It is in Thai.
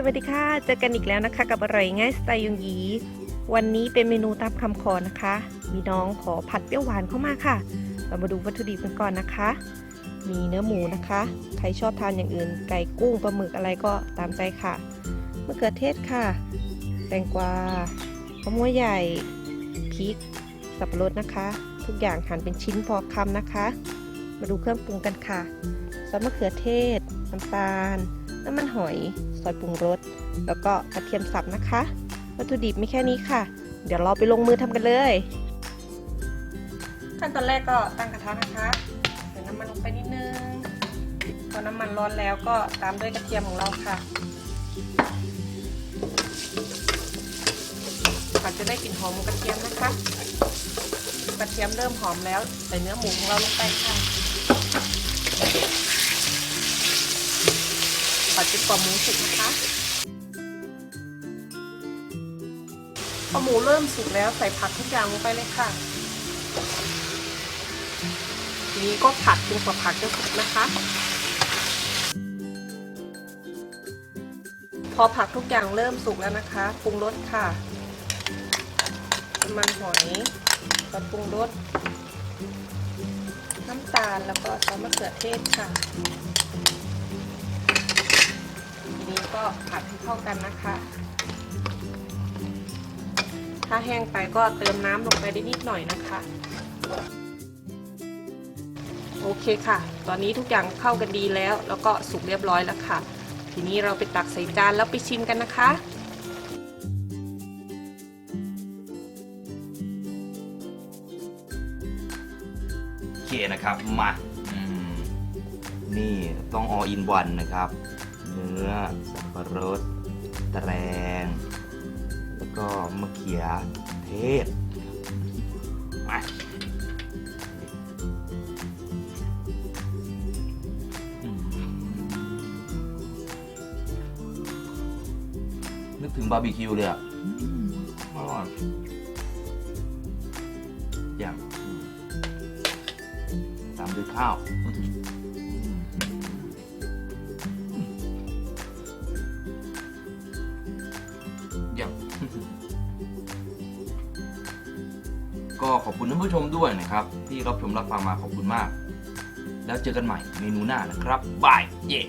สวัสดีค่ะ เจอกันอีกแล้วนะคะ กับอร่อยง่ายสไตล์ยุงยี วันนี้เป็นเมนูตามคำขอนะคะ มีน้องขอผัดเปรี้ยวหวานเข้ามาค่ะ เรามาดูวัตถุดิบกันก่อนนะคะ มีเนื้อหมูนะคะ ใครชอบทานอย่างอื่น ไก่กุ้งปลาหมึกอะไรก็ตามใจค่ะมะเขือเทศค่ะ แตงกวามะม่วงใหญ่พริก สับปะรดนะคะ ทุกอย่างหั่นเป็นชิ้นพอคำนะคะ มาดูเครื่องปรุงกันค่ะซอสมะเขือเทศ น้ำตาลน้ำมันหอย อสปรุงรสแล้วก็กระเทียมสับนะคะ วัตถุดิบมีแค่นี้ค่ะ เดี๋ยวเราไปลงมือทำกันเลยขั้นตอนแรกก็ตั้งกระทะนะคะใส่น้ำมันลงไปนิดนึงพอน้ำมันร้อนแล้วก็ตามด้วยกระเทียมของเราค่ะเราจะได้กลิ่นหอมของกระเทียมนะคะกระเทียมเริ่มหอมแล้ว ใส่เนื้อหมูของเราลงไปค่ะ ผัดจนกว่าหมูสุกนะคะพอหมูเริ่มสุกแล้วใส่ผักทุกอย่างลงไปเลยค่ะทีนี้ก็ผัดจนกว่าผักจะสุกนะคะ พอผักทุกอย่างเริ่มสุกแล้วนะคะปรุงรสค่ะน้ำมันหอยซอสปรุงรสน้ำตาลแล้วก็ซอสมะเขือเทศค่ะ ก็ผัดให้เข้ากันนะคะ ถ้าแห้งไปก็เติมน้ำลงไปได้นิดหน่อยนะคะ โอเคค่ะ ตอนนี้ทุกอย่างเข้ากันดีแล้ว แล้วก็สุกเรียบร้อยแล้วค่ะ ทีนี้เราไปตักใส่จานแล้วไปชิมกันนะคะโอเคนะครับ มามนี่ต้องออินวันนะครับ เนื้อ สับปะรด แตรงแล้วก็มะเขือเทศมานึกถึงบาร์บีคิวเลยอะอร่อยอย่างตามด้วยข้าว ก็ขอบคุณท่านผู้ชมด้วยนะครับ ที่รับชมรับฟังมาขอบคุณมาก แล้วเจอกันใหม่เมนูหน้านะครับบายเย่